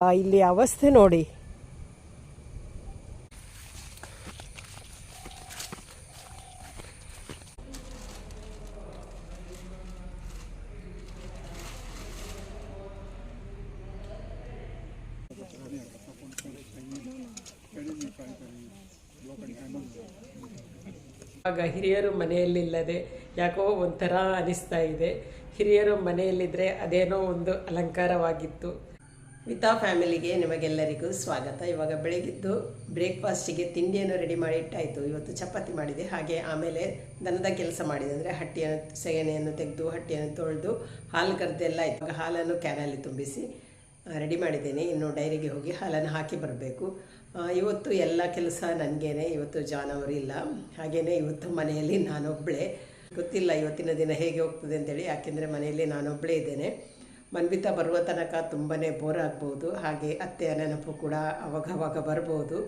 ಇಲ್ಲಿ ಅವಸ್ಥೆ ನೋಡಿ. ಆಗ ಹಿರಿಯರು ಮನೆಯಲ್ಲಿಲ್ಲದೆ ಯಾಕೋ ಒಂಥರ ಅನಿಸ್ತಾ ಇದೆ. ಹಿರಿಯರು ಮನೆಯಲ್ಲಿದ್ದರೆ ಅದೇನೋ ಒಂದು ಅಲಂಕಾರವಾಗಿತ್ತು. ವಿತಾ ಫ್ಯಾಮಿಲಿಗೆ ನಿಮಗೆಲ್ಲರಿಗೂ ಸ್ವಾಗತ. ಇವಾಗ ಬೆಳಗಿದ್ದು ಬ್ರೇಕ್ಫಾಸ್ಟಿಗೆ ತಿಂಡಿಯನ್ನು ರೆಡಿ ಮಾಡಿ ಇಟ್ಟಾಯಿತು. ಇವತ್ತು ಚಪಾತಿ ಮಾಡಿದೆ. ಹಾಗೆ ಆಮೇಲೆ ದನದ ಕೆಲಸ ಮಾಡಿದೆ ಅಂದರೆ ಹಟ್ಟಿಯನ್ನು, ಸೆಗಣಿಯನ್ನು ತೆಗೆದು, ಹಟ್ಟಿಯನ್ನು ತೊಳೆದು ಹಾಲು ಕರೆದೆಲ್ಲ ಆಯಿತು. ಇವಾಗ ಹಾಲನ್ನು ಕ್ಯಾನಲ್ಲಿ ತುಂಬಿಸಿ ರೆಡಿ ಮಾಡಿದ್ದೇನೆ. ಇನ್ನು ಡೈರಿಗೆ ಹೋಗಿ ಹಾಲನ್ನು ಹಾಕಿ ಬರಬೇಕು. ಇವತ್ತು ಎಲ್ಲ ಕೆಲಸ ನನಗೇನೆ. ಇವತ್ತು ಜಾನವರು ಇಲ್ಲ. ಹಾಗೆಯೇ ಇವತ್ತು ಮನೆಯಲ್ಲಿ ನಾನೊಬ್ಬಳೇ ಗೊತ್ತಿಲ್ಲ ಇವತ್ತಿನ ದಿನ ಹೇಗೆ ಹೋಗ್ತದೆ ಅಂತೇಳಿ. ಯಾಕೆಂದರೆ ಮನೆಯಲ್ಲಿ ನಾನೊಬ್ಬಳೇ ಇದ್ದೇನೆ. ಮನ್ವಿತಾ ಬರುವ ತನಕ ತುಂಬಾ ಬೋರ್ ಆಗ್ಬೋದು. ಹಾಗೆ ಅತ್ತೆಯ ನೆನಪು ಕೂಡ ಅವಾಗವಾಗ ಬರ್ಬೋದು.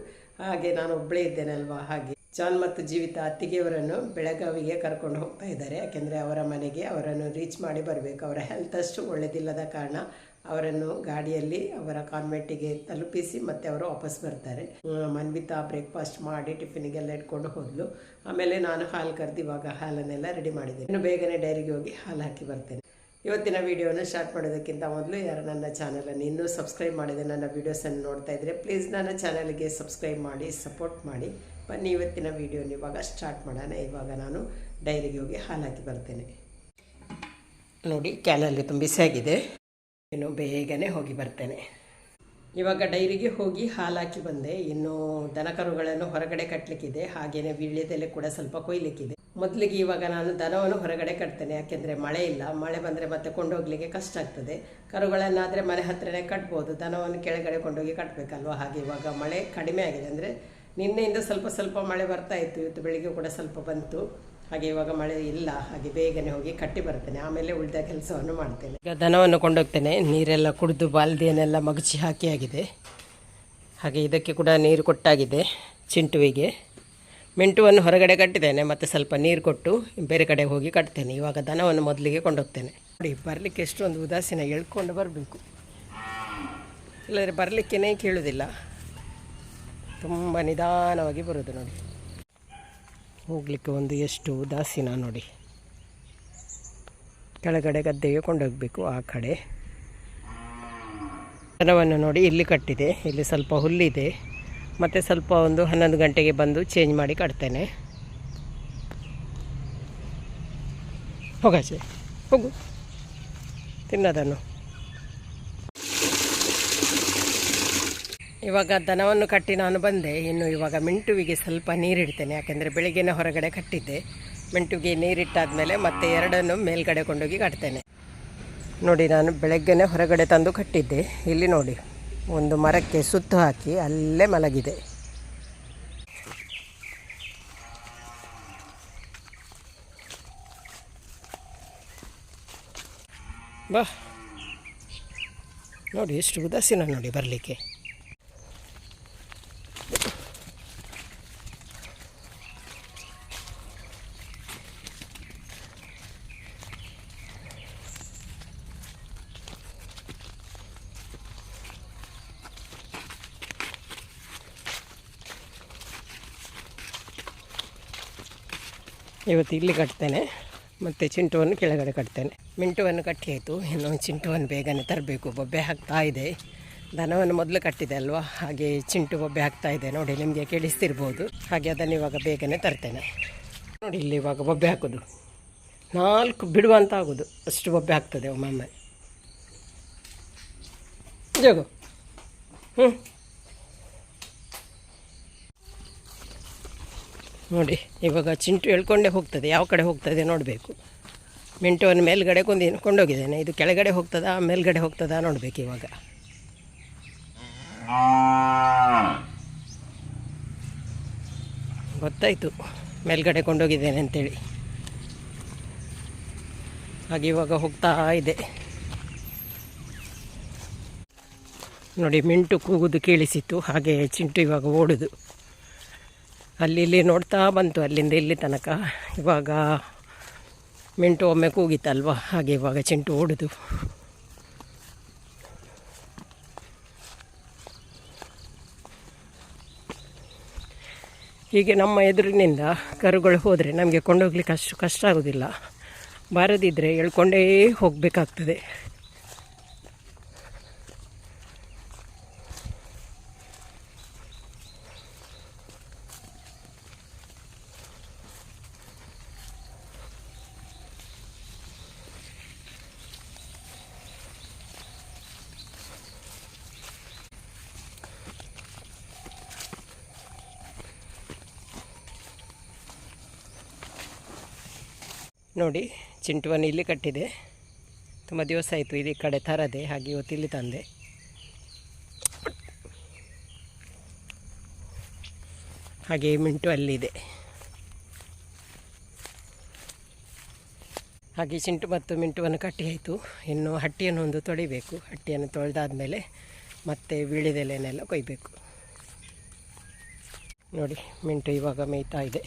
ಹಾಗೆ ನಾನು ಒಬ್ಬಳೇ ಇದ್ದೇನೆ ಅಲ್ವಾ ಹಾಗೆ ಜಾನ್ ಮತ್ತು ಜೀವಿತ ಅತ್ತಿಗೆಯವರನ್ನು ಬೆಳಗಾವಿಗೆ ಕರ್ಕೊಂಡು ಹೋಗ್ತಾ ಇದ್ದಾರೆ. ಯಾಕೆಂದರೆ ಅವರ ಮನೆಗೆ ಅವರನ್ನು ರೀಚ್ ಮಾಡಿ ಬರಬೇಕು. ಅವರ ಹೆಲ್ತ್ ಅಷ್ಟು ಒಳ್ಳೆಯದಿಲ್ಲದ ಕಾರಣ ಅವರನ್ನು ಗಾಡಿಯಲ್ಲಿ ಅವರ ಕಾನ್ವೆಂಟಿಗೆ ತಲುಪಿಸಿ ಮತ್ತೆ ಅವರು ವಾಪಸ್ ಬರ್ತಾರೆ. ಮನ್ವಿತಾ ಬ್ರೇಕ್ಫಾಸ್ಟ್ ಮಾಡಿ ಟಿಫಿನಿಗೆಲ್ಲ ಇಟ್ಕೊಂಡು ಹೋದ್ಲು. ಆಮೇಲೆ ನಾನು ಹಾಲು ಕರೆದು ಇವಾಗ ಹಾಲನ್ನೆಲ್ಲ ರೆಡಿ ಮಾಡಿದ್ದೇನೆ. ಬೇಗನೆ ಡೈರಿಗೆ ಹೋಗಿ ಹಾಲು ಹಾಕಿ ಬರ್ತೇನೆ. ಇವತ್ತಿನ ವಿಡಿಯೋನ ಸ್ಟಾರ್ಟ್ ಮಾಡೋದಕ್ಕಿಂತ ಮೊದಲು ಯಾರು ನನ್ನ ಚಾನಲನ್ನು ಇನ್ನೂ ಸಬ್ಸ್ಕ್ರೈಬ್ ಮಾಡಿದೆ, ನನ್ನ ವೀಡಿಯೋಸನ್ನು ನೋಡ್ತಾ ಇದ್ದರೆ ಪ್ಲೀಸ್ ನನ್ನ ಚಾನಲ್ಗೆ ಸಬ್ಸ್ಕ್ರೈಬ್ ಮಾಡಿ ಸಪೋರ್ಟ್ ಮಾಡಿ. ಬನ್ನಿ ಇವತ್ತಿನ ವಿಡಿಯೋನ ಇವಾಗ ಸ್ಟಾರ್ಟ್ ಮಾಡೋಣ. ಇವಾಗ ನಾನು ಡೈರಿಗೆ ಹೋಗಿ ಹಾಲು ಬರ್ತೇನೆ. ನೋಡಿ, ಕ್ಯಾನಲ್ಲಿ ತುಂಬಿಸಿ ಆಗಿದೆ ಇನ್ನು ಬೇಗನೆ ಹೋಗಿ ಬರ್ತೇನೆ. ಇವಾಗ ಡೈರಿಗೆ ಹೋಗಿ ಹಾಲು ಹಾಕಿ ಬಂದೆ. ಇನ್ನು ದನಕರುಗಳನ್ನು ಹೊರಗಡೆ ಕಟ್ಟಲಿಕ್ಕಿದೆ ಹಾಗೆಯೇ ವೀಳ್ಯದೆಲೆ ಕೂಡ ಸ್ವಲ್ಪ ಕೊಯ್ಲಿಕ್ಕಿದೆ. ಮೊದಲಿಗೆ ಇವಾಗ ನಾನು ದನವನ್ನು ಹೊರಗಡೆ ಕಟ್ತೇನೆ. ಯಾಕೆಂದರೆ ಮಳೆ ಇಲ್ಲ. ಮಳೆ ಬಂದರೆ ಮತ್ತೆ ಕೊಂಡೋಗ್ಲಿಕ್ಕೆ ಕಷ್ಟ ಆಗ್ತದೆ. ಕರುಗಳನ್ನಾದರೆ ಮನೆ ಹತ್ರನೇ ಕಟ್ಬೋದು. ದನವನ್ನು ಕೆಳಗಡೆ ಕೊಂಡೋಗಿ ಕಟ್ಟಬೇಕಲ್ವ ಹಾಗೆ ಇವಾಗ ಮಳೆ ಕಡಿಮೆ ಆಗಿದೆ. ಅಂದರೆ ನಿನ್ನೆಯಿಂದ ಸ್ವಲ್ಪ ಸ್ವಲ್ಪ ಮಳೆ ಬರ್ತಾ ಇತ್ತು. ಇವತ್ತು ಬೆಳಿಗ್ಗೆ ಕೂಡ ಸ್ವಲ್ಪ ಬಂತು. ಹಾಗೆ ಇವಾಗ ಮಳೆ ಇಲ್ಲ, ಹಾಗೆ ಬೇಗನೆ ಹೋಗಿ ಕಟ್ಟಿ ಬರ್ತೇನೆ. ಆಮೇಲೆ ಉಳಿದ ಕೆಲಸವನ್ನು ಮಾಡ್ತೇನೆ. ಈಗ ದನವನ್ನು ಕೊಂಡೋಗ್ತೇನೆ. ನೀರೆಲ್ಲ ಕುಡಿದು ಬಾಲ್ದಿಯನ್ನೆಲ್ಲ ಮಗುಚಿ ಹಾಕಿ ಆಗಿದೆ. ಹಾಗೆ ಇದಕ್ಕೆ ಕೂಡ ನೀರು ಕೊಟ್ಟಾಗಿದೆ ಚಿಂಟುವಿಗೆ. ಮಿಂಟುವನ್ನು ಹೊರಗಡೆ ಕಟ್ಟಿದ್ದೇನೆ, ಮತ್ತು ಸ್ವಲ್ಪ ನೀರು ಕೊಟ್ಟು ಬೇರೆ ಕಡೆ ಹೋಗಿ ಕಟ್ತೇನೆ. ಇವಾಗ ದನವನ್ನು ಮೊದಲಿಗೆ ಕೊಂಡೋಗ್ತೇನೆ. ನೋಡಿ, ಬರಲಿಕ್ಕೆ ಎಷ್ಟೊಂದು ಉದಾಸೀನ ಎಳ್ಕೊಂಡು ಬರಬೇಕು. ಇಲ್ಲದ್ರೆ ಬರಲಿಕ್ಕೇ ಕೇಳುವುದಿಲ್ಲ ತುಂಬ ನಿಧಾನವಾಗಿ ಬರೋದು ನೋಡಿ. ಹೋಗಲಿಕ್ಕೆ ಒಂದು ಎಷ್ಟು ಉದಾಸೀನ ನೋಡಿ. ಕೆಳಗಡೆ ಗದ್ದೆಗೆ ಕೊಂಡೋಗಬೇಕು, ಆ ಕಡೆ. ದನವನ್ನು ನೋಡಿ ಇಲ್ಲಿ ಕಟ್ಟಿದೆ, ಇಲ್ಲಿ ಸ್ವಲ್ಪ ಹುಲ್ಲಿದೆ. ಮತ್ತು ಸ್ವಲ್ಪ ಒಂದು ಹನ್ನೊಂದು ಗಂಟೆಗೆ ಬಂದು ಚೇಂಜ್ ಮಾಡಿ ಕಟ್ತೇನೆ. ಹೋಗಾಚೆ ಹೋಗು. ತಿನ್ನೋದನ್ನು ಇವಾಗ ದನವನ್ನು ಕಟ್ಟಿ ನಾನು ಬಂದೆ. ಇನ್ನು ಇವಾಗ ಮಿಂಟುವಿಗೆ ಸ್ವಲ್ಪ ನೀರಿಡ್ತೇನೆ. ಯಾಕೆಂದರೆ ಬೆಳಿಗ್ಗೆನೇ ಹೊರಗಡೆ ಕಟ್ಟಿದ್ದೆ. ಮಿಂಟುವಿಗೆ ನೀರಿಟ್ಟಾದ್ಮೇಲೆ ಮತ್ತೆ ಎರಡನ್ನು ಮೇಲ್ಗಡೆ ಕೊಂಡೋಗಿ ಕಟ್ತೇನೆ. ನೋಡಿ, ನಾನು ಬೆಳಗ್ಗೆನೇ ಹೊರಗಡೆ ತಂದು ಕಟ್ಟಿದ್ದೆ. ಇಲ್ಲಿ ನೋಡಿ, ಒಂದು ಮರಕ್ಕೆ ಸುತ್ತು ಹಾಕಿ ಅಲ್ಲೇ ಮಲಗಿದೆ. ಬಾ. ನೋಡಿ, ಎಷ್ಟು ಉದಾಸೀನ ನೋಡಿ ಬರಲಿಕ್ಕೆ. ಇವತ್ತು ಇಲ್ಲಿ ಕಟ್ತೇನೆ. ಮತ್ತು ಚಿಂಟುವನ್ನು ಕೆಳಗಡೆ ಕಟ್ತೇನೆ. ಮಿಂಟುವನ್ನು ಕಟ್ಟಿ ಆಯಿತು. ಇನ್ನು ಚಿಂಟುವನ್ನು ಬೇಗನೆ ತರಬೇಕು. ಬೊಬ್ಬೆ ಹಾಕ್ತಾ ಇದೆ. ದನವನ್ನು ಮೊದಲು ಕಟ್ಟಿದೆ ಅಲ್ವಾ? ಹಾಗೆ ಚಿಂಟು ಬೊಬ್ಬೆ ಹಾಕ್ತಾ ಇದೆ. ನೋಡಿ, ನಿಮಗೆ ಕೇಳಿಸ್ತಿರ್ಬೋದು. ಹಾಗೆ ಅದನ್ನು ಇವಾಗ ಬೇಗನೆ ತರ್ತೇನೆ. ನೋಡಿ, ಇಲ್ಲಿ ಇವಾಗ ಬೊಬ್ಬೆ ಹಾಕೋದು. ನಾಲ್ಕು ಬಿಡುವಂತ ಆಗೋದು. ಅಷ್ಟು ಬೊಬ್ಬೆ ಹಾಕ್ತದೆ ಒಮ್ಮೊಮ್ಮೆ. ಜೋಗು. ಹ್ಞೂ ನೋಡಿ, ಇವಾಗ ಚಿಂಟು ಎಳ್ಕೊಂಡೇ ಹೋಗ್ತದೆ, ಯಾವ ಕಡೆ ಹೋಗ್ತದೆ ನೋಡಬೇಕು. ಮಿಂಟುವನ್ನು ಮೇಲ್ಗಡೆ ಕೊಂದಿ ಕೊಂಡೋಗಿದ್ದೇನೆ, ಇದು ಕೆಳಗಡೆ ಹೋಗ್ತದಾ, ಮೇಲ್ಗಡೆ ಹೋಗ್ತದಾ ನೋಡಬೇಕು ಇವಾಗ. ಗೊತ್ತಾಯಿತು, ಮೇಲ್ಗಡೆ ಕೊಂಡೋಗಿದ್ದೇನೆ ಅಂತೇಳಿ. ಹಾಗೆ ಇವಾಗ ಹೋಗ್ತಾ ಇದೆ. ನೋಡಿ, ಮಿಂಟು ಕೂಗುದು ಕೇಳಿಸಿತ್ತು, ಹಾಗೆ ಚಿಂಟು ಇವಾಗ ಓಡುದು. ಅಲ್ಲಿ ಇಲ್ಲಿ ನೋಡ್ತಾ ಬಂತು, ಅಲ್ಲಿಂದ ಇಲ್ಲಿ ತನಕ. ಇವಾಗ ಮಿಂಟು ಒಮ್ಮೆ ಕೂಗಿತ್ತಲ್ವ? ಹಾಗೆ ಇವಾಗ ಚಿಂಟು ಓಡೋದು. ಹೀಗೆ ನಮ್ಮ ಎದುರಿನಿಂದ ಕರುಗಳು ಹೋದರೆ ನಮಗೆ ಕೊಂಡೋಗ್ಲಿಕ್ಕೆ ಅಷ್ಟು ಕಷ್ಟ ಆಗೋದಿಲ್ಲ. ಬಾರದಿದ್ದರೆ ಎಳ್ಕೊಂಡೇ ಹೋಗಬೇಕಾಗ್ತದೆ. ನೋಡಿ ಚಿಂಟುವನ್ನು ಇಲ್ಲಿ ಕಟ್ಟಿದೆ. ತುಂಬ ದಿವಸ ಆಯಿತು, ಇಲ್ಲಿ ಕಡೆ ತರದೆ, ಹಾಗೆ ಇವತ್ತು ಇಲ್ಲಿ ತಂದೆ. ಹಾಗೆ ಮಿಂಟು ಅಲ್ಲಿದೆ. ಹಾಗೆ ಚಿಂಟು ಮತ್ತು ಮಿಂಟುವನ್ನು ಕಟ್ಟಿ ಆಯಿತು. ಇನ್ನು ಹಟ್ಟಿಯನ್ನು ಒಂದು ತೊಳಿಬೇಕು. ಹಟ್ಟಿಯನ್ನು ತೊಳೆದಾದ್ಮೇಲೆ ಮತ್ತೆ ಬೀಳಿದೆಲೆನೆಲ್ಲ ಕೊಯ್ಬೇಕು. ನೋಡಿ, ಮಿಂಟು ಇವಾಗ ಮೇಯ್ತಾ ಇದೆ.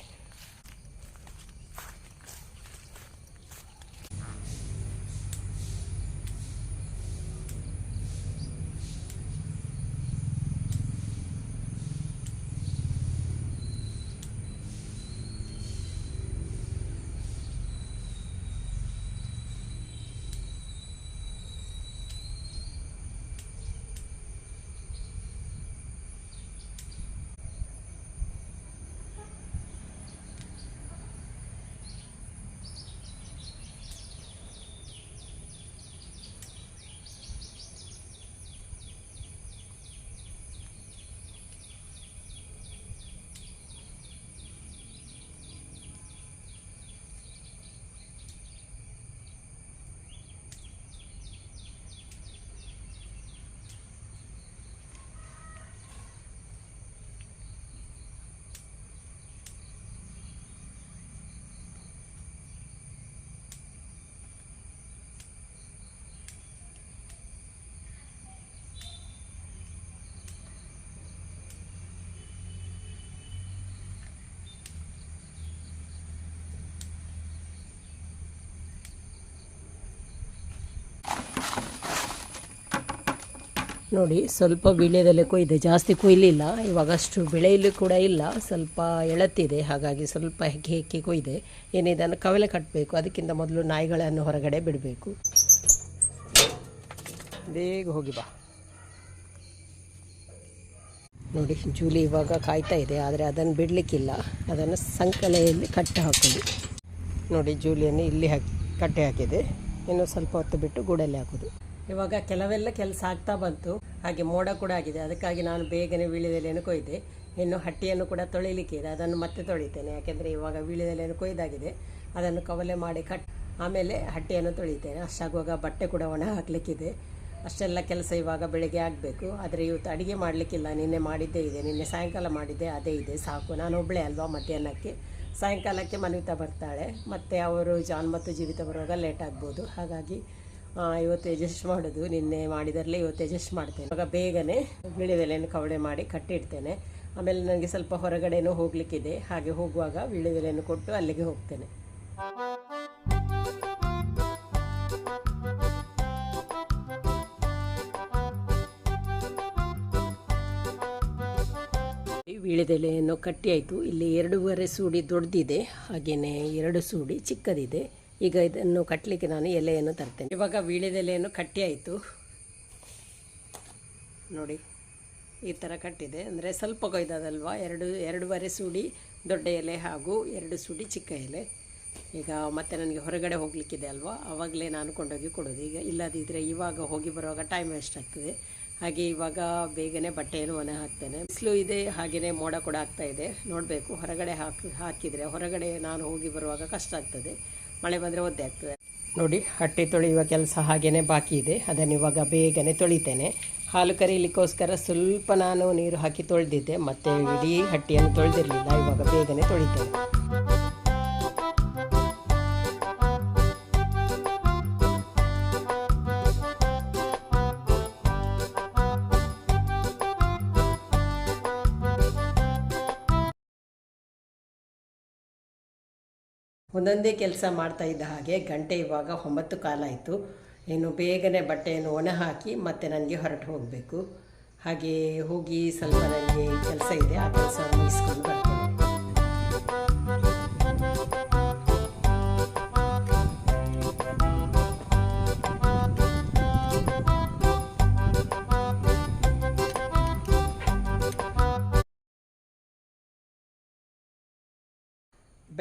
ನೋಡಿ, ಸ್ವಲ್ಪ ವೀಳ್ಯದೆಲೆ ಕೊಯ್ದೆ ಜಾಸ್ತಿ ಕೊಯ್ಲಿಲ್ಲ ಇವಾಗ ಅಷ್ಟು ಬೆಳೆಯಲು ಕೂಡ ಇಲ್ಲ, ಸ್ವಲ್ಪ ಎಳತ್ತಿದೆ, ಹಾಗಾಗಿ ಸ್ವಲ್ಪ ಹೆಕ್ಕಿ ಹೆಕ್ಕಿ ಕೊಯ್ದೆ ಏನಿದನ್ನು ಕವಲೆ ಕಟ್ಟಬೇಕು ಅದಕ್ಕಿಂತ ಮೊದಲು ನಾಯಿಗಳನ್ನು ಹೊರಗಡೆ ಬಿಡಬೇಕು. ಬೇಗ ಹೋಗಿ ಬಾ. ನೋಡಿ, ಜೂಲಿ ಇವಾಗ ಕಾಯ್ತಾ ಇದೆ, ಆದರೆ ಅದನ್ನು ಬಿಡಲಿಕ್ಕಿಲ್ಲ. ಅದನ್ನು ಸಂಕಲೆಯಲ್ಲಿ ಕಟ್ಟೆ ಹಾಕೋದು ನೋಡಿ, ಜೂಲಿಯನ್ನು ಇಲ್ಲಿ ಹಾಕಿ, ಕಟ್ಟೆ ಹಾಕಿದೆ. ಇನ್ನು ಸ್ವಲ್ಪ ಹೊತ್ತು ಬಿಟ್ಟು ಗೂಡಲ್ಲಿ ಹಾಕೋದು. ಇವಾಗ ಕೆಲವೆಲ್ಲ ಕೆಲಸ ಆಗ್ತಾ ಬಂತು. ಹಾಗೆ ಮೋಡ ಕೂಡ ಆಗಿದೆ. ಅದಕ್ಕಾಗಿ ನಾನು ಬೇಗನೆ ವೀಳ್ಯದೆಲೆಯನ್ನು ಕೊಯ್ದೆ. ಇನ್ನು ಹಟ್ಟಿಯನ್ನು ಕೂಡ ತೊಳಿಲಿಕ್ಕೆ ಇದೆ. ಅದನ್ನು ಮತ್ತೆ ತೊಳಿತೇನೆ. ಯಾಕೆಂದರೆ ಇವಾಗ ವೀಳ್ಯದೆಲೆಯನ್ನು ಕೊಯ್ದಾಗಿದೆ. ಅದನ್ನು ಕವಲೆ ಮಾಡಿ ಕಟ್ ಆಮೇಲೆ ಹಟ್ಟಿಯನ್ನು ತೊಳಿತೇನೆ. ಅಷ್ಟಾಗುವಾಗ ಬಟ್ಟೆ ಕೂಡ ಒಣ ಹಾಕಲಿಕ್ಕಿದೆ. ಅಷ್ಟೆಲ್ಲ ಕೆಲಸ ಇವಾಗ ಬೆಳಗ್ಗೆ ಆಗಬೇಕು. ಆದರೆ ಇವತ್ತು ಅಡುಗೆ ಮಾಡಲಿಕ್ಕಿಲ್ಲ. ನಿನ್ನೆ ಮಾಡಿದ್ದೇ ಇದೆ. ನಿನ್ನೆ ಸಾಯಂಕಾಲ ಮಾಡಿದ್ದೆ ಅದೇ ಇದೆ. ಸಾಕು. ನಾನು ಒಬ್ಬಳೇ ಅಲ್ವಾ ಮಧ್ಯಾಹ್ನಕ್ಕೆ? ಸಾಯಂಕಾಲಕ್ಕೆ ಮನ್ವಿತಾ ಬರ್ತಾಳೆ. ಮತ್ತು ಅವರು ಜಾನ್ ಮತ್ತು ಜೀವಿತ ಬರುವಾಗ ಲೇಟ್ ಆಗ್ಬೋದು. ಹಾಗಾಗಿ ಇವತ್ತು ಅಡ್ಜಸ್ಟ್ ಮಾಡೋದು. ನಿನ್ನೆ ಮಾಡಿದರಲ್ಲೇ ಇವತ್ತು ಅಡ್ಜಸ್ಟ್ ಮಾಡ್ತೇನೆ. ಇವಾಗ ಬೇಗನೆ ವೀಳ್ಯದೆಲೆಯನ್ನು ಕವಡೆ ಮಾಡಿ ಕಟ್ಟಿಡ್ತೇನೆ. ಆಮೇಲೆ ನನಗೆ ಸ್ವಲ್ಪ ಹೊರಗಡೆನೂ ಹೋಗಲಿಕ್ಕಿದೆ. ಹಾಗೆ ಹೋಗುವಾಗ ವೀಳ್ಯದೆಲೆಯನ್ನು ಕೊಟ್ಟು ಅಲ್ಲಿಗೆ ಹೋಗ್ತೇನೆ. ವೀಳ್ಯದೆಲೆಯನ್ನು ಕಟ್ಟಿ ಆಯಿತು. ಇಲ್ಲಿ ಎರಡೂವರೆ ಸೂಡಿ ದೊಡ್ಡದಿದೆ ಹಾಗೆಯೇ ಎರಡು ಸೂಡಿ ಚಿಕ್ಕದಿದೆ. ಈಗ ಇದನ್ನು ಕಟ್ಟಲಿಕ್ಕೆ ನಾನು ಎಲೆಯನ್ನು ತರ್ತೇನೆ. ಇವಾಗ ವೀಳ್ಯದೆಲೆಯನ್ನು ಕಟ್ಟಿ ಆಯಿತು ನೋಡಿ, ಈ ಥರ ಕಟ್ಟಿದೆ. ಅಂದರೆ ಸ್ವಲ್ಪ ಕೊಯ್ದದಲ್ವಾ ಎರಡು, ಎರಡೂವರೆ ಸೂಡಿ ದೊಡ್ಡ ಎಲೆ ಹಾಗೂ ಎರಡು ಸೂಡಿ ಚಿಕ್ಕ ಎಲೆ. ಈಗ ಮತ್ತೆ ನನಗೆ ಹೊರಗಡೆ ಹೋಗಲಿಕ್ಕಿದೆ ಅಲ್ವಾ? ಆವಾಗಲೇ ನಾನು ಕೊಂಡೋಗಿ ಕೊಡೋದು. ಈಗ ಇಲ್ಲದಿದ್ದರೆ ಇವಾಗ ಹೋಗಿ ಬರುವಾಗ ಟೈಮ್ ವೇಸ್ಟ್ ಆಗ್ತದೆ. ಹಾಗೆ ಇವಾಗ ಬೇಗನೆ ಬಟ್ಟೆಯನ್ನು ಒಣ ಹಾಕ್ತೇನೆ. ಬಿಸಿಲು ಇದೆ ಹಾಗೆಯೇ ಮೋಡ ಕೂಡ ಆಗ್ತಾ ಇದೆ. ನೋಡಬೇಕು, ಹೊರಗಡೆ ಹಾಕಿ, ಹಾಕಿದರೆ ಹೊರಗಡೆ ನಾನು ಹೋಗಿ ಬರುವಾಗ ಕಷ್ಟ ಆಗ್ತದೆ. ಮಳೆ ಬಂದರೆ ಒದ್ದೆ ಆಗ್ತದೆ. ನೋಡಿ, ಹಟ್ಟಿ ತೊಳೆಯುವ ಕೆಲಸ ಹಾಗೆಯೇ ಬಾಕಿ ಇದೆ. ಅದನ್ನು ಇವಾಗ ಬೇಗನೆ ತೊಳಿತೇನೆ. ಹಾಲು ಕರೀಲಿಕ್ಕೋಸ್ಕರ ಸ್ವಲ್ಪ ನಾನು ನೀರು ಹಾಕಿ ತೊಳೆದಿದ್ದೆ. ಮತ್ತೆ ಇಡೀ ಹಟ್ಟಿಯನ್ನು ತೊಳೆದಿರಲಿಲ್ಲ. ಇವಾಗ ಬೇಗನೆ ತೊಳಿತೇನೆ. ಒಂದೊಂದೇ ಕೆಲಸ ಮಾಡ್ತಾ ಇದ್ದ ಹಾಗೆ ಗಂಟೆ ಇವಾಗ ಒಂಬತ್ತು ಕಾಲ ಆಯಿತು. ಇನ್ನು ಬೇಗನೆ ಬಟ್ಟೆಯನ್ನು ಒಣ ಹಾಕಿ ಮತ್ತೆ ನನಗೆ ಹೊರಟು ಹೋಗಬೇಕು. ಹಾಗೆ ಹೋಗಿ ಸ್ವಲ್ಪ ನನಗೆ ಕೆಲಸ ಇದೆ, ಆ ಕೆಲಸ ಮುಗಿಸ್ಕೊಂಡು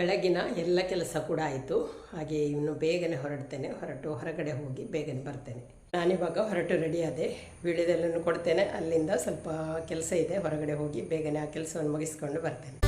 ಬೆಳಗಿನ ಎಲ್ಲ ಕೆಲಸ ಕೂಡ ಆಯಿತು. ಹಾಗೆ ಇನ್ನು ಬೇಗನೆ ಹೊರಡ್ತೇನೆ. ಹೊರಟು ಹೊರಗಡೆ ಹೋಗಿ ಬೇಗನೆ ಬರ್ತೇನೆ. ನಾನಿವಾಗ ಹೊರಟು ರೆಡಿ ಆದೆ. ಕೊಡ್ತೇನೆ. ಅಲ್ಲಿಂದ ಸ್ವಲ್ಪ ಕೆಲಸ ಇದೆ. ಹೊರಗಡೆ ಹೋಗಿ ಬೇಗನೆ ಆ ಕೆಲಸವನ್ನು ಮುಗಿಸ್ಕೊಂಡು ಬರ್ತೇನೆ.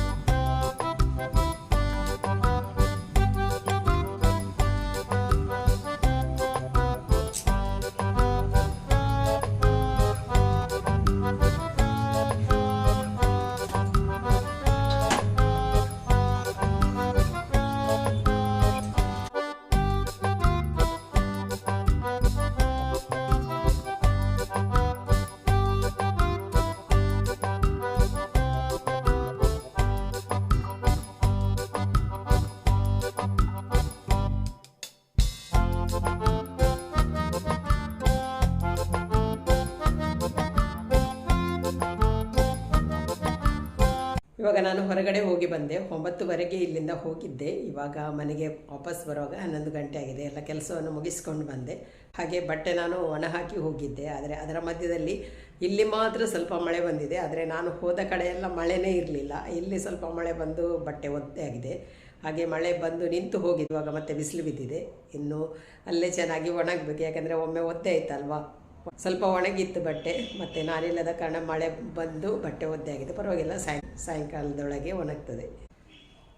ಇವಾಗ ನಾನು ಹೊರಗಡೆ ಹೋಗಿ ಬಂದೆ. ಒಂಬತ್ತುವರೆಗೆ ಇಲ್ಲಿಂದ ಹೋಗಿದ್ದೆ. ಇವಾಗ ಮನೆಗೆ ವಾಪಸ್ ಬರುವಾಗ ಹನ್ನೊಂದು ಗಂಟೆ ಆಗಿದೆ. ಎಲ್ಲ ಕೆಲಸವನ್ನು ಮುಗಿಸ್ಕೊಂಡು ಬಂದೆ. ಹಾಗೆ ಬಟ್ಟೆ ನಾನು ಒಣ ಹಾಕಿ ಹೋಗಿದ್ದೆ. ಆದರೆ ಅದರ ಮಧ್ಯದಲ್ಲಿ ಇಲ್ಲಿ ಮಾತ್ರ ಸ್ವಲ್ಪ ಮಳೆ ಬಂದಿದೆ. ಆದರೆ ನಾನು ಹೋದ ಕಡೆ ಎಲ್ಲ ಮಳೆನೇ ಇರಲಿಲ್ಲ. ಇಲ್ಲಿ ಸ್ವಲ್ಪ ಮಳೆ ಬಂದು ಬಟ್ಟೆ ಒದ್ದೆ ಆಗಿದೆ. ಹಾಗೆ ಮಳೆ ಬಂದು ನಿಂತು ಹೋಗಿದೆ ಇವಾಗ ಮತ್ತೆ ಬಿಸಿಲು ಬಿದ್ದಿದೆ. ಇನ್ನು ಅಲ್ಲೇ ಚೆನ್ನಾಗಿ ಒಣಗಬೇಕು. ಯಾಕಂದರೆ ಒಮ್ಮೆ ಒದ್ದೆ ಆಯ್ತಲ್ವಾ? ಸ್ವಲ್ಪ ಒಣಗಿತ್ತು ಬಟ್ಟೆ, ಮತ್ತು ನಾನಿಲ್ಲದ ಕಾರಣ ಮಳೆ ಬಂದು ಬಟ್ಟೆ ಒದ್ದೆ ಆಗಿದೆ. ಪರವಾಗಿಲ್ಲ, ಸಾಯಂ, ಸಾಯಂಕಾಲದೊಳಗೆ ಒಣಗ್ತದೆ.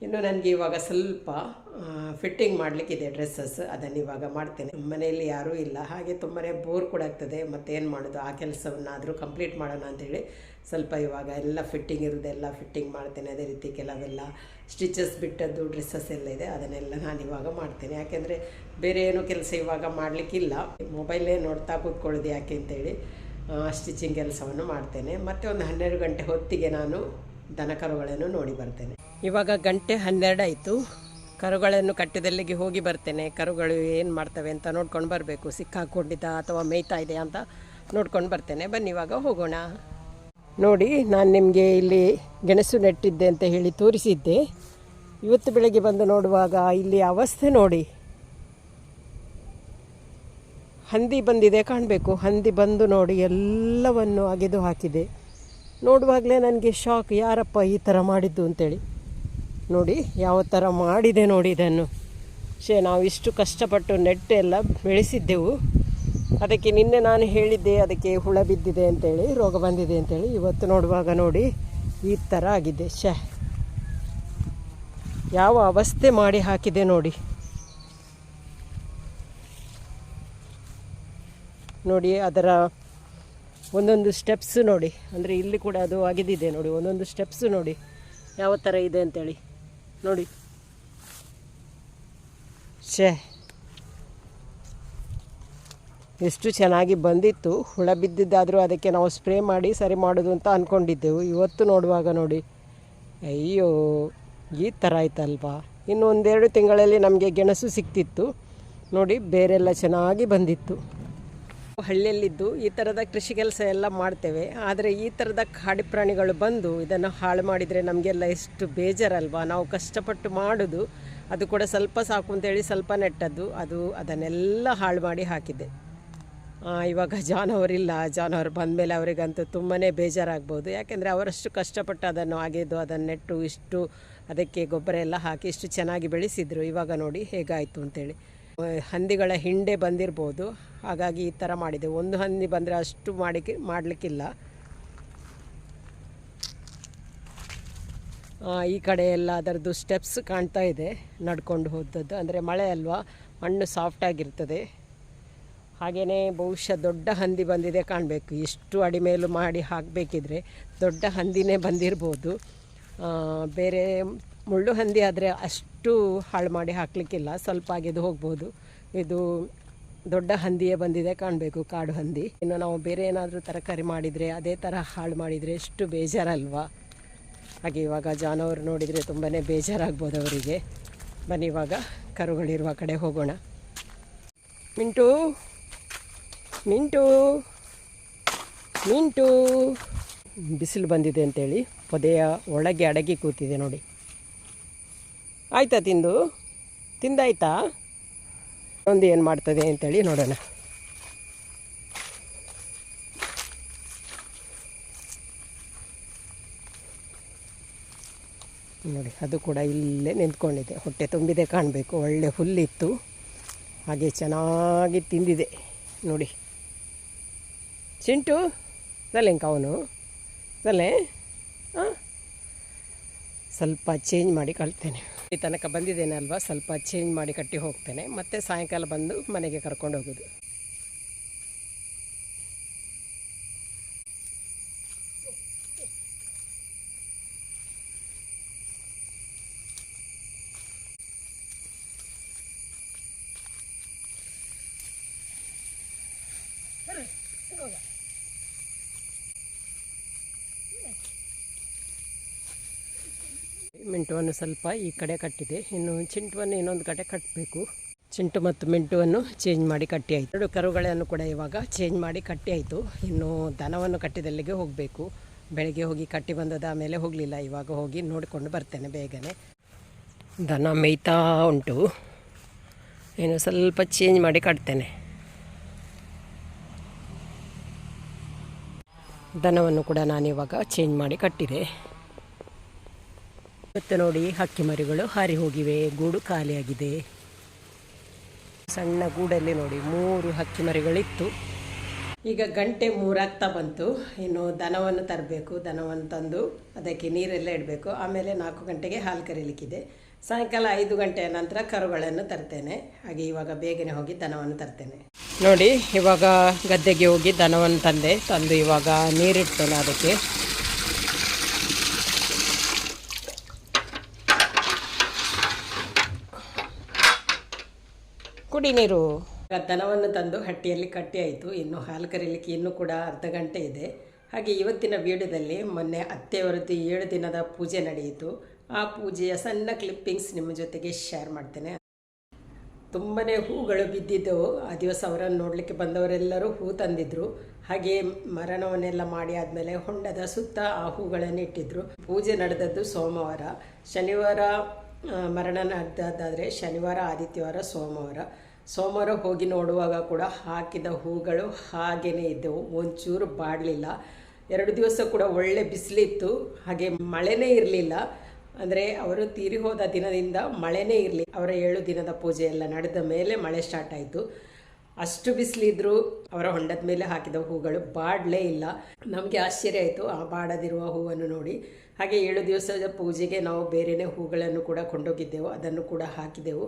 ಇನ್ನು ನನಗೆ ಇವಾಗ ಸ್ವಲ್ಪ ಫಿಟ್ಟಿಂಗ್ ಮಾಡಲಿಕ್ಕಿದೆ ಡ್ರೆಸ್ಸಸ್ ಅದನ್ನು ಇವಾಗ ಮಾಡ್ತೇನೆ. ಮನೆಯಲ್ಲಿ ಯಾರೂ ಇಲ್ಲ, ಹಾಗೆ ತುಂಬಾ ಬೋರ್ ಕೂಡ ಆಗ್ತದೆ ಏನು ಮಾಡೋದು? ಆ ಕೆಲಸವನ್ನಾದರೂ ಕಂಪ್ಲೀಟ್ ಮಾಡೋಣ ಅಂತೇಳಿ ಸ್ವಲ್ಪ ಇವಾಗ ಎಲ್ಲ ಫಿಟ್ಟಿಂಗ್ ಇರೋದೆಲ್ಲ ಫಿಟ್ಟಿಂಗ್ ಮಾಡ್ತೇನೆ. ಅದೇ ರೀತಿ ಕೆಲವೆಲ್ಲ ಸ್ಟಿಚಸ್ ಬಿಟ್ಟದ್ದು ಡ್ರೆಸ್ಸಸ್ ಎಲ್ಲ ಇದೆ, ಅದನ್ನೆಲ್ಲ ನಾನು ಇವಾಗ ಮಾಡ್ತೇನೆ. ಯಾಕೆಂದರೆ ಬೇರೆ ಏನು ಕೆಲಸ ಇವಾಗ ಮಾಡಲಿಕ್ಕಿಲ್ಲ. ಮೊಬೈಲೇ ನೋಡ್ತಾ ಕೂತ್ಕೊಳ್ಳೋದು ಯಾಕೆ ಅಂತೇಳಿ ಸ್ಟಿಚಿಂಗ್ ಕೆಲಸವನ್ನು ಮಾಡ್ತೇನೆ. ಮತ್ತು ಒಂದು ಹನ್ನೆರಡು ಗಂಟೆ ಹೊತ್ತಿಗೆ ನಾನು ದನ ಕರುಗಳನ್ನು ನೋಡಿ ಬರ್ತೇನೆ. ಇವಾಗ ಗಂಟೆ ಹನ್ನೆರಡಾಯಿತು ಕರುಗಳನ್ನು ಕಟ್ಟಿದಲ್ಲಿಗೆ ಹೋಗಿ ಬರ್ತೇನೆ. ಕರುಗಳು ಏನು ಮಾಡ್ತವೆ ಅಂತ ನೋಡ್ಕೊಂಡು ಬರಬೇಕು. ಸಿಕ್ಕಾಕೊಂಡಿದ್ದ ಅಥವಾ ಮೇಯ್ತಾ ಇದೆ ಅಂತ ನೋಡ್ಕೊಂಡು ಬರ್ತೇನೆ. ಬನ್ನಿ, ಇವಾಗ ಹೋಗೋಣ. ನೋಡಿ, ನಾನು ನಿಮಗೆ ಇಲ್ಲಿ ಗೆಣಸು ನೆಟ್ಟಿದ್ದೆ ಅಂತ ಹೇಳಿ ತೋರಿಸಿದ್ದೆ. ಇವತ್ತು ಬೆಳಗ್ಗೆ ಬಂದು ನೋಡುವಾಗ ಇಲ್ಲಿ ಅವಸ್ಥೆ ನೋಡಿ. ಹಂದಿ ಬಂದಿದೆ ಕಾಣಬೇಕು. ಹಂದಿ ಬಂದು ನೋಡಿ ಎಲ್ಲವನ್ನು ಅಗೆದು ಹಾಕಿದೆ. ನೋಡುವಾಗಲೇ ನನಗೆ ಶಾಕ್, ಯಾರಪ್ಪ ಈ ಥರ ಮಾಡಿದ್ದು ಅಂತೇಳಿ. ನೋಡಿ, ಯಾವ ಥರ ಮಾಡಿದೆ ನೋಡಿ ಇದನ್ನು. ಶೇ ನಾವು ಇಷ್ಟು ಕಷ್ಟಪಟ್ಟು ನೆಟ್ಟೆಲ್ಲ ಬೆಳೆಸಿದ್ದೆವು. ಅದಕ್ಕೆ ನಿನ್ನೆ ನಾನು ಹೇಳಿದ್ದೆ, ಅದಕ್ಕೆ ಹುಳ ಬಿದ್ದಿದೆ ಅಂತೇಳಿ, ರೋಗ ಬಂದಿದೆ ಅಂತೇಳಿ. ಇವತ್ತು ನೋಡುವಾಗ ನೋಡಿ, ಈ ಥರ ಆಗಿದೆ. ಶೇ ಯಾವ ಅವಸ್ಥೆ ಮಾಡಿ ಹಾಕಿದೆ ನೋಡಿ. ನೋಡಿ, ಅದರ ಒಂದೊಂದು ಸ್ಟೆಪ್ಸ್ ನೋಡಿ. ಅಂದರೆ ಇಲ್ಲಿ ಕೂಡ ಅದು ಅಗೆದಿದೆ ನೋಡಿ. ಒಂದೊಂದು ಸ್ಟೆಪ್ಸ್ ನೋಡಿ. ಯಾವ ಥರ ಇದೆ ಅಂತೇಳಿ. ನೋಡಿ. ಶೇ ಎಷ್ಟು ಚೆನ್ನಾಗಿ ಬಂದಿತ್ತು. ಹುಳ ಬಿದ್ದಿದ್ದಾದರೂ ಅದಕ್ಕೆ ನಾವು ಸ್ಪ್ರೇ ಮಾಡಿ ಸರಿ ಮಾಡೋದು ಅಂತ ಅಂದ್ಕೊಂಡಿದ್ದೆವು ಇವತ್ತು ನೋಡುವಾಗ ನೋಡಿ. ಅಯ್ಯೋ, ಈ ಥರ ಆಯ್ತಲ್ವಾ? ಇನ್ನು ಒಂದೆರಡು ತಿಂಗಳಲ್ಲಿ ನಮಗೆ ಗೆಣಸು ಸಿಕ್ತಿತ್ತು. ನೋಡಿ, ಬೇರೆಲ್ಲ ಚೆನ್ನಾಗಿ ಬಂದಿತ್ತು. ಹಳ್ಳಿಯಲ್ಲಿದ್ದು ಈ ಥರದ ಕೃಷಿ ಕೆಲಸ ಎಲ್ಲ ಮಾಡ್ತೇವೆ. ಆದರೆ ಈ ಥರದ ಕಾಡು ಪ್ರಾಣಿಗಳು ಬಂದು ಇದನ್ನು ಹಾಳು ಮಾಡಿದರೆ ನಮಗೆಲ್ಲ ಎಷ್ಟು ಬೇಜಾರಲ್ವಾ? ನಾವು ಕಷ್ಟಪಟ್ಟು ಮಾಡೋದು ಅದು ಕೂಡ ಸ್ವಲ್ಪ ಸಾಕು ಅಂತೇಳಿ ಸ್ವಲ್ಪ ನೆಟ್ಟದ್ದು. ಅದು ಅದನ್ನೆಲ್ಲ ಹಾಳು ಮಾಡಿ ಹಾಕಿದೆ. ಇವಾಗ ಜಾನವರಿಲ್ಲ ಜಾನವರು ಬಂದಮೇಲೆ ಅವರಿಗಂತೂ ತುಂಬಾ ಬೇಜಾರಾಗ್ಬೋದು. ಯಾಕೆಂದರೆ ಅವರಷ್ಟು ಕಷ್ಟಪಟ್ಟು ಅದನ್ನು ಅಗೆದು ಅದನ್ನು ನೆಟ್ಟು ಇಷ್ಟು ಅದಕ್ಕೆ ಗೊಬ್ಬರ ಎಲ್ಲ ಹಾಕಿ ಇಷ್ಟು ಚೆನ್ನಾಗಿ ಬೆಳೆಸಿದ್ರು. ಇವಾಗ ನೋಡಿ ಹೇಗಾಯಿತು ಅಂತೇಳಿ. ಹಂದಿಗಳ ಹಿಂಡೆ ಬಂದಿರ್ಬೋದು. ಹಾಗಾಗಿ ಈ ಥರ ಮಾಡಿದೆ. ಒಂದು ಹಂದಿ ಬಂದರೆ ಅಷ್ಟು ಮಾಡಿಕ್ಕೆ ಮಾಡಲಿಕ್ಕಿಲ್ಲ. ಈ ಕಡೆ ಎಲ್ಲ ಅದರದ್ದು ಸ್ಟೆಪ್ಸ್ ಕಾಣ್ತಾ ಇದೆ. ನಡ್ಕೊಂಡು ಹೋದದ್ದು. ಅಂದರೆ ಮಳೆ ಅಲ್ವಾ? ಮಣ್ಣು ಸಾಫ್ಟಾಗಿರ್ತದೆ ಹಾಗೆಯೇ ಬಹುಶಃ ದೊಡ್ಡ ಹಂದಿ ಬಂದಿದೆ ಕಾಣಬೇಕು. ಇಷ್ಟು ಅಡಿಮೇಲು ಮಾಡಿ ಹಾಕಬೇಕಿದ್ರೆ ದೊಡ್ಡ ಹಂದಿನೇ ಬಂದಿರ್ಬೋದು. ಬೇರೆ ಮುಳ್ಳು ಹಂದಿ ಆದರೆ ಅಷ್ಟು ಹಾಳು ಮಾಡಿ ಹಾಕಲಿಕ್ಕಿಲ್ಲ. ಸ್ವಲ್ಪ ಆಗಿದ್ದು ಹೋಗ್ಬೋದು. ಇದು ದೊಡ್ಡ ಹಂದಿಯೇ ಬಂದಿದೆ ಕಾಣಬೇಕು, ಕಾಡು ಹಂದಿ. ಇನ್ನು ನಾವು ಬೇರೆ ಏನಾದರೂ ತರಕಾರಿ ಮಾಡಿದರೆ, ಅದೇ ಥರ ಹಾಳು ಮಾಡಿದರೆ ಎಷ್ಟು ಬೇಜಾರಲ್ವಾ? ಹಾಗೆ ಇವಾಗ ಜಾನವರು ನೋಡಿದರೆ ತುಂಬಾ ಬೇಜಾರಾಗ್ಬೋದು ಅವರಿಗೆ. ಬನ್ನಿ ಇವಾಗ ಕರುಗಳಿರುವ ಕಡೆ ಹೋಗೋಣ. ಮಿಂಟು ಮಿಂಟು ಮಿಂಟು. ಬಿಸಿಲು ಬಂದಿದೆ ಅಂತೇಳಿ, ಪೊದೆಯ ಒಳಗೆ ಅಡಗಿ ಕೂತಿದೆ ನೋಡಿ. ಆಯ್ತಾ ತಿಂದು? ತಿಂದಾಯ್ತಾ? ಒಂದು ಏನು ಮಾಡ್ತದೆ ಅಂತೇಳಿ ನೋಡೋಣ. ನೋಡಿ, ಅದು ಕೂಡ ಇಲ್ಲೇ ನಿಂತ್ಕೊಂಡಿದೆ. ಹೊಟ್ಟೆ ತುಂಬಿದೆ ಕಾಣಬೇಕು. ಒಳ್ಳೆ ಹುಲ್ಲಿತ್ತು. ಹಾಗೆ ಚೆನ್ನಾಗಿ ತಿಂದಿದೆ. ನೋಡಿ. ಚಿಂಟು ಸಲೆಂಕ ಅವನು ಸಲೆ ಹಾಂ ಸ್ವಲ್ಪ ಚೇಂಜ್ ಮಾಡಿ ಕಳ್ತೇನೆ. ಈ ತನಕ ಬಂದಿದ್ದೇನೆ ಅಲ್ವಾ ಸ್ವಲ್ಪ ಚೇಂಜ್ ಮಾಡಿ ಕಟ್ಟಿ ಹೋಗ್ತೇನೆ. ಮತ್ತೆ ಸಾಯಂಕಾಲ ಬಂದು ಮನೆಗೆ ಕರ್ಕೊಂಡು ಹೋಗೋದು. ಮಿಂಟುವನ್ನು ಸ್ವಲ್ಪ ಈ ಕಡೆ ಕಟ್ಟಿದೆ. ಇನ್ನು ಚಿಂಟುವನ್ನು ಇನ್ನೊಂದು ಕಡೆ ಕಟ್ಟಬೇಕು ಚಿಂಟು ಮತ್ತು ಮಿಂಟುವನ್ನು ಚೇಂಜ್ ಮಾಡಿ ಕಟ್ಟಿ ಆಯಿತು. ಎರಡು ಕರುಗಳನ್ನು ಕೂಡ ಇವಾಗ ಚೇಂಜ್ ಮಾಡಿ ಕಟ್ಟಿ ಆಯಿತು. ಇನ್ನು ದನವನ್ನು ಕಟ್ಟಿದಲ್ಲಿಗೆ ಹೋಗಬೇಕು. ಬೆಳಗ್ಗೆ ಹೋಗಿ ಕಟ್ಟಿ ಬಂದದ ಆಮೇಲೆ ಹೋಗಲಿಲ್ಲ. ಇವಾಗ ಹೋಗಿ ನೋಡಿಕೊಂಡು ಬರ್ತೇನೆ ಬೇಗನೆ. ದನ ಮೇಯ್ತಾ ಉಂಟು. ಇನ್ನು ಸ್ವಲ್ಪ ಚೇಂಜ್ ಮಾಡಿ ಕಟ್ತೇನೆ. ದನವನ್ನು ಕೂಡ ನಾನಿವಾಗ ಚೇಂಜ್ ಮಾಡಿ ಕಟ್ಟಿದೆ. ಮತ್ತೆ ನೋಡಿ ಹಕ್ಕಿ ಮರಿಗಳು ಹಾರಿ ಹೋಗಿವೆ, ಗೂಡು ಖಾಲಿಯಾಗಿದೆ. ಸಣ್ಣ ಗೂಡಲ್ಲಿ ನೋಡಿ ಮೂರು ಹಕ್ಕಿ ಮರಿಗಳಿತ್ತು. ಈಗ ಗಂಟೆ ಮೂರಾಗ್ತಾ ಬಂತು. ಇನ್ನು ದನವನ್ನು ತರಬೇಕು, ದನವನ್ನು ತಂದು ಅದಕ್ಕೆ ನೀರೆಲ್ಲ ಇಡಬೇಕು. ಆಮೇಲೆ ನಾಲ್ಕು ಗಂಟೆಗೆ ಹಾಲು ಕರೀಲಿಕ್ಕಿದೆ. ಸಾಯಂಕಾಲ ಐದು ಗಂಟೆಯ ನಂತರ ಕರುಗಳನ್ನು ತರ್ತೇನೆ. ಹಾಗೆ ಇವಾಗ ಬೇಗನೆ ಹೋಗಿ ದನವನ್ನು ತರ್ತೇನೆ. ನೋಡಿ, ಇವಾಗ ಗದ್ದೆಗೆ ಹೋಗಿ ದನವನ್ನು ತಂದೆ. ತಂದು ಇವಾಗ ನೀರಿಡ್ತೇನೆ ಅದಕ್ಕೆ. ಕುಡಿ ನೀರು. ದನವನ್ನು ತಂದು ಹಟ್ಟಿಯಲ್ಲಿ ಕಟ್ಟಿ ಆಯಿತು. ಇನ್ನು ಹಾಲು ಕರೀಲಿಕ್ಕೆ ಇನ್ನೂ ಕೂಡ ಅರ್ಧ ಗಂಟೆ ಇದೆ. ಹಾಗೆ ಇವತ್ತಿನ ವಿಡಿಯೋದಲ್ಲಿ ಮೊನ್ನೆ ಅತ್ತೆಯವರದ್ದು ಏಳು ದಿನದ ಪೂಜೆ ನಡೆಯಿತು. ಆ ಪೂಜೆಯ ಸಣ್ಣ ಕ್ಲಿಪ್ಪಿಂಗ್ಸ್ ನಿಮ್ಮ ಜೊತೆಗೆ ಶೇರ್ ಮಾಡ್ತೇನೆ. ತುಂಬಾ ಹೂಗಳು ಬಿದ್ದಿದ್ದವು. ಆ ದಿವಸ ಅವರನ್ನು ನೋಡಲಿಕ್ಕೆ ಬಂದವರೆಲ್ಲರೂ ಹೂ ತಂದಿದ್ರು. ಹಾಗೆ ಮರಣವನ್ನೆಲ್ಲ ಮಾಡಿ ಆದಮೇಲೆ ಹೊಂಡದ ಸುತ್ತ ಆ ಹೂಗಳನ್ನು ಇಟ್ಟಿದ್ರು. ಪೂಜೆ ನಡೆದದ್ದು ಸೋಮವಾರ. ಶನಿವಾರ ಮರಣ ನಡೆದಾದರೆ ಶನಿವಾರ, ಆದಿತ್ಯವಾರ, ಸೋಮವಾರ. ಸೋಮವಾರ ಹೋಗಿ ನೋಡುವಾಗ ಕೂಡ ಹಾಕಿದ ಹೂಗಳು ಹಾಗೇನೇ ಇದ್ದವು. ಒಂಚೂರು ಬಾಡಲಿಲ್ಲ. ಎರಡು ದಿವಸ ಕೂಡ ಒಳ್ಳೆ ಬಿಸಿಲಿತ್ತು ಹಾಗೆ ಮಳೆನೇ ಇರಲಿಲ್ಲ. ಅಂದರೆ ಅವರು ತೀರಿ ಹೋದ ದಿನದಿಂದ ಮಳೆನೇ ಇರಲಿ, ಅವರ ಏಳು ದಿನದ ಪೂಜೆ ಎಲ್ಲ ನಡೆದ ಮೇಲೆ ಮಳೆ ಸ್ಟಾರ್ಟ್ ಆಯಿತು. ಅಷ್ಟು ಬಿಸಿಲಿದ್ರು ಅವರ ಹೊಂಡದ ಮೇಲೆ ಹಾಕಿದ ಹೂಗಳು ಬಾಡಲೇ ಇಲ್ಲ. ನಮಗೆ ಆಶ್ಚರ್ಯ ಆಯಿತು ಆ ಬಾಡದಿರುವ ಹೂವನ್ನು ನೋಡಿ. ಹಾಗೆ ಏಳು ದಿವಸದ ಪೂಜೆಗೆ ನಾವು ಬೇರೆಯೇ ಹೂಗಳನ್ನು ಕೂಡ ಕೊಂಡೋಗಿದ್ದೆವು. ಅದನ್ನು ಕೂಡ ಹಾಕಿದೆವು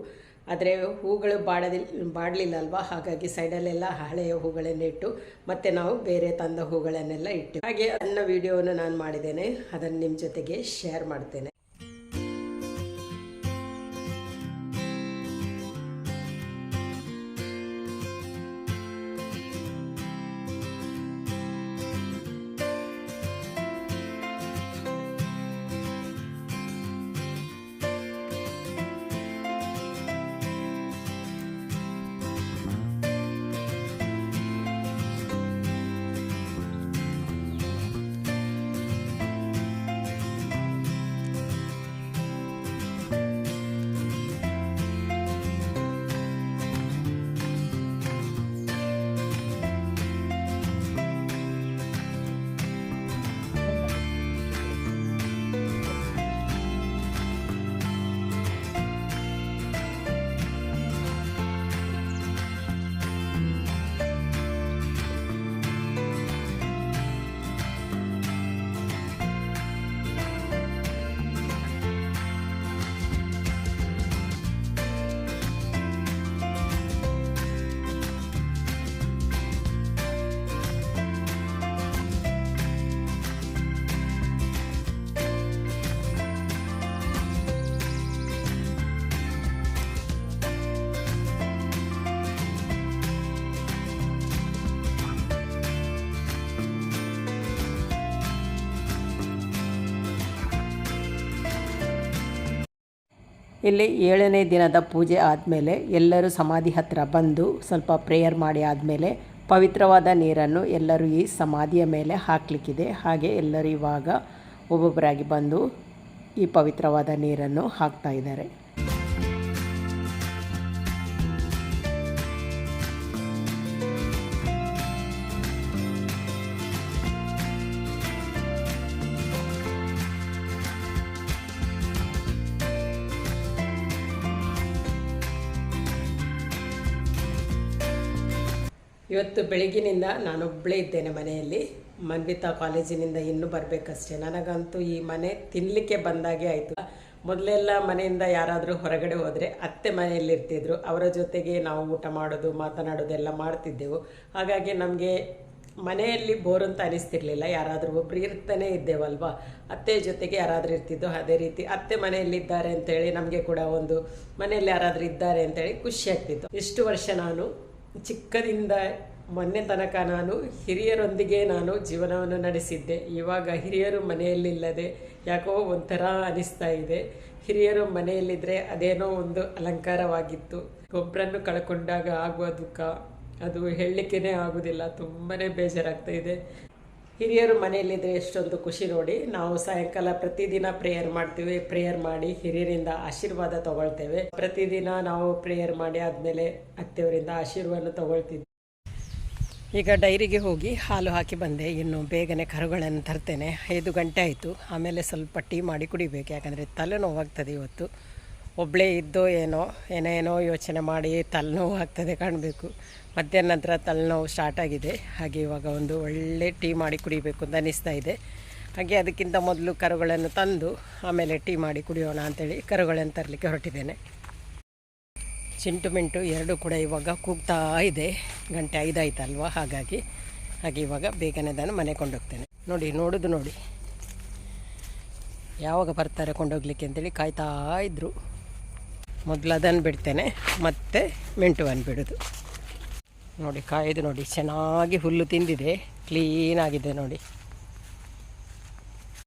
ಆದರೆ ಹೂಗಳು ಬಾಡದಿಲ್ ಬಾಡಲಿಲ್ಲ ಅಲ್ವಾ ಹಾಗಾಗಿ ಸೈಡಲ್ಲೆಲ್ಲ ಹಳೆಯ ಹೂಗಳನ್ನು ಇಟ್ಟು ಮತ್ತೆ ನಾವು ಬೇರೆ ತಂದ ಹೂಗಳನ್ನೆಲ್ಲ ಇಟ್ಟು ಹಾಗೆ ನನ್ನ ವಿಡಿಯೋವನ್ನು ನಾನು ಮಾಡಿದ್ದೇನೆ. ಅದನ್ನು ನಿಮ್ಮ ಜೊತೆಗೆ ಶೇರ್ ಮಾಡ್ತೇನೆ. ಇಲ್ಲಿ ಏಳನೇ ದಿನದ ಪೂಜೆ ಆದಮೇಲೆ ಎಲ್ಲರೂ ಸಮಾಧಿ ಹತ್ತಿರ ಬಂದು ಸ್ವಲ್ಪ ಪ್ರೇಯರ್ ಮಾಡಿ ಆದಮೇಲೆ ಪವಿತ್ರವಾದ ನೀರನ್ನು ಎಲ್ಲರೂ ಈ ಸಮಾಧಿಯ ಮೇಲೆ ಹಾಕಲಿಕ್ಕಿದೆ. ಹಾಗೆ ಎಲ್ಲರೂ ಇವಾಗ ಒಬ್ಬೊಬ್ಬರಾಗಿ ಬಂದು ಈ ಪವಿತ್ರವಾದ ನೀರನ್ನು ಹಾಕ್ತಾ ಇದ್ದಾರೆ. ಇವತ್ತು ಬೆಳಗ್ಗಿನಿಂದ ನಾನೊಬ್ಬಳೇ ಇದ್ದೇನೆ ಮನೆಯಲ್ಲಿ. ಮನ್ವಿತಾ ಕಾಲೇಜಿನಿಂದ ಇನ್ನೂ ಬರಬೇಕಷ್ಟೇ. ನನಗಂತೂ ಈ ಮನೆ ತಿನ್ನಲಿಕ್ಕೆ ಬಂದಾಗೆ ಆಯಿತು. ಮೊದಲೆಲ್ಲ ಮನೆಯಿಂದ ಯಾರಾದರೂ ಹೊರಗಡೆ ಹೋದರೆ ಅತ್ತೆ ಮನೆಯಲ್ಲಿ ಇರ್ತಿದ್ರು ಅವರ ಜೊತೆಗೆ ನಾವು ಊಟ ಮಾಡೋದು ಮಾತನಾಡೋದೆಲ್ಲ ಮಾಡ್ತಿದ್ದೆವು. ಹಾಗಾಗಿ ನಮಗೆ ಮನೆಯಲ್ಲಿ ಬೋರ್ ಅಂತ ಅನಿಸ್ತಿರ್ಲಿಲ್ಲ. ಯಾರಾದರೂ ಒಬ್ರು ಇರ್ತಾನೆ ಇದ್ದೇವಲ್ವಾ ಅತ್ತೆ ಜೊತೆಗೆ ಯಾರಾದರೂ ಇರ್ತಿದ್ದು ಅದೇ ರೀತಿ ಅತ್ತೆ ಮನೆಯಲ್ಲಿದ್ದಾರೆ ಅಂತೇಳಿ ನಮಗೆ ಕೂಡ ಒಂದು ಮನೆಯಲ್ಲಿ ಯಾರಾದರೂ ಇದ್ದಾರೆ ಅಂತೇಳಿ ಖುಷಿ ಆಗ್ತಿತ್ತು. ಇಷ್ಟು ವರ್ಷ ನಾನು ಚಿಕ್ಕದಿಂದ ಮೊನ್ನೆ ತನಕ ನಾನು ಹಿರಿಯರೊಂದಿಗೆ ನಾನು ಜೀವನವನ್ನು ನಡೆಸಿದ್ದೆ. ಇವಾಗ ಹಿರಿಯರು ಮನೆಯಲ್ಲಿಲ್ಲದೆ ಯಾಕೋ ಒಂಥರ ಅನಿಸ್ತಾ ಇದೆ. ಹಿರಿಯರು ಮನೆಯಲ್ಲಿದ್ದರೆ ಅದೇನೋ ಒಂದು ಅಲಂಕಾರವಾಗಿತ್ತು. ಒಬ್ಬರನ್ನು ಕಳ್ಕೊಂಡಾಗ ಆಗುವ ದುಃಖ, ಅದು ಹೇಳಲಿಕ್ಕೇ ಆಗೋದಿಲ್ಲ. ತುಂಬಾ ಬೇಜಾರಾಗ್ತಾ ಇದೆ. ಹಿರಿಯರು ಮನೆಯಲ್ಲಿದ್ದರೆ ಎಷ್ಟೊಂದು ಖುಷಿ ನೋಡಿ ನಾವು ಸಾಯಂಕಾಲ ಪ್ರತಿದಿನ ಪ್ರೇಯರ್ ಮಾಡ್ತೀವಿ ಪ್ರೇಯರ್ ಮಾಡಿ ಹಿರಿಯರಿಂದ ಆಶೀರ್ವಾದ ತಗೊಳ್ತೇವೆ. ಪ್ರತಿದಿನ ನಾವು ಪ್ರೇಯರ್ ಮಾಡಿ ಆದಮೇಲೆ ಅತ್ತೆಯವರಿಂದ ಆಶೀರ್ವಾದ ತಗೊಳ್ತಿದ್ವಿ ಈಗ ಡೈರಿಗೆ ಹೋಗಿ ಹಾಲು ಹಾಕಿ ಬಂದೆ, ಇನ್ನು ಬೇಗನೆ ಕರುಗಳನ್ನು ತರ್ತೇನೆ. ಐದು ಗಂಟೆ ಆಯಿತು, ಆಮೇಲೆ ಸ್ವಲ್ಪ ಟೀ ಮಾಡಿ ಕುಡಿಬೇಕು, ಯಾಕಂದರೆ ತಲೆನೋವಾಗ್ತದೆ ಇವತ್ತು. ಒಬ್ಬಳೇ ಇದ್ದೋ ಏನೋ ಏನೇನೋ ಯೋಚನೆ ಮಾಡಿ ತಲೆನೋವು ಆಗ್ತದೆ ಕಾಣಬೇಕು. ಮಧ್ಯಾಹ್ನ ನಂತರ ತಲೆನೋವು ಸ್ಟಾರ್ಟ್ ಆಗಿದೆ. ಹಾಗೆ ಇವಾಗ ಒಂದು ಒಳ್ಳೆ ಟೀ ಮಾಡಿ ಕುಡಿಬೇಕು ಅಂತ ಅನ್ನಿಸ್ತಾ ಇದೆ. ಹಾಗೆ ಅದಕ್ಕಿಂತ ಮೊದಲು ಕರುಗಳನ್ನು ತಂದು, ಆಮೇಲೆ ಟೀ ಮಾಡಿ ಕುಡಿಯೋಣ ಅಂತೇಳಿ ಕರುಗಳನ್ನು ತರಲಿಕ್ಕೆ ಹೊರಟಿದ್ದೇನೆ. ಚಿಂಟು ಮಿಂಟು ಎರಡು ಕೂಡ ಇವಾಗ ಕೂಗ್ತಾ ಇದೆ. ಗಂಟೆ ಐದಾಯ್ತಲ್ವ? ಹಾಗಾಗಿ, ಹಾಗೆ ಇವಾಗ ಬೇಗನೆ ನಾನು ಮನೆ ಕೊಂಡೋಗ್ತೇನೆ. ನೋಡಿ, ನೋಡೋದು ನೋಡಿ. ಯಾವಾಗ ಬರ್ತಾರೆ ಕೊಂಡೋಗ್ಲಿಕ್ಕೆ ಅಂತೇಳಿ ಕಾಯ್ತಾ ಇದ್ದರು ಮೊದಲು ಅದನ್ನು ಬಿಡ್ತೇನೆ, ಮತ್ತು ಮೆಂಟುವನ್ನು ಬಿಡೋದು. ನೋಡಿ, ಕಾಯ್ದು ನೋಡಿ, ಚೆನ್ನಾಗಿ ಹುಲ್ಲು ತಿಂದಿದೆ ಕ್ಲೀನಾಗಿದೆ ನೋಡಿ.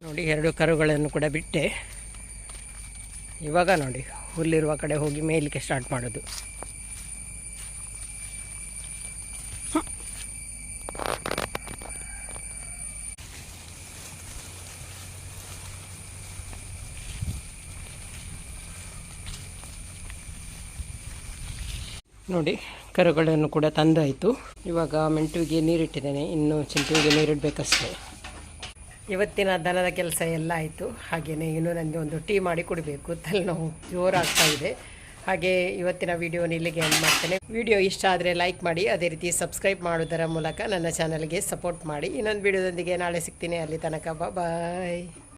ನೋಡಿ, ಎರಡು ಕರುಗಳನ್ನು ಕೂಡ ಬಿಟ್ಟೆ. ಇವಾಗ ನೋಡಿ, ಹುಲ್ಲಿರುವ ಕಡೆ ಹೋಗಿ ಮೇಯಲಿಕ್ಕೆ ಸ್ಟಾರ್ಟ್ ಮಾಡೋದು. ನೋಡಿ ಕರುಗಳನ್ನು ಕೂಡ ತಂದಾಯಿತು. ಇವಾಗ ಮೆಂಟುವಿಗೆ ನೀರಿಟ್ಟಿದ್ದೇನೆ. ಇನ್ನು ಚಿಂಟುವಿಗೆ ನೀರಿಡಬೇಕಷ್ಟೇ. ಇವತ್ತಿನ ದನದ ಕೆಲಸ ಎಲ್ಲ ಆಯಿತು. ಹಾಗೆಯೇ ಇನ್ನು ನನಗೆ ಒಂದು ಟೀ ಮಾಡಿ ಕುಡಿಬೇಕು. ತಲೆನೋವು ಜೋರಾಗ್ತಾ ಇದೆ. ಹಾಗೆ ಇವತ್ತಿನ ವಿಡಿಯೋನ ಇಲ್ಲಿಗೆ ಎಂಡ್ ಮಾಡ್ತೇನೆ. ವಿಡಿಯೋ ಇಷ್ಟ ಆದರೆ ಲೈಕ್ ಮಾಡಿ. ಅದೇ ರೀತಿ ಸಬ್ಸ್ಕ್ರೈಬ್ ಮಾಡೋದರ ಮೂಲಕ ನನ್ನ ಚಾನಲ್ಗೆ ಸಪೋರ್ಟ್ ಮಾಡಿ. ಇನ್ನೊಂದು ವಿಡಿಯೋದೊಂದಿಗೆ ನಾಳೆ ಸಿಗ್ತೀನಿ. ಅಲ್ಲಿ ತನಕ ಬಾಯ್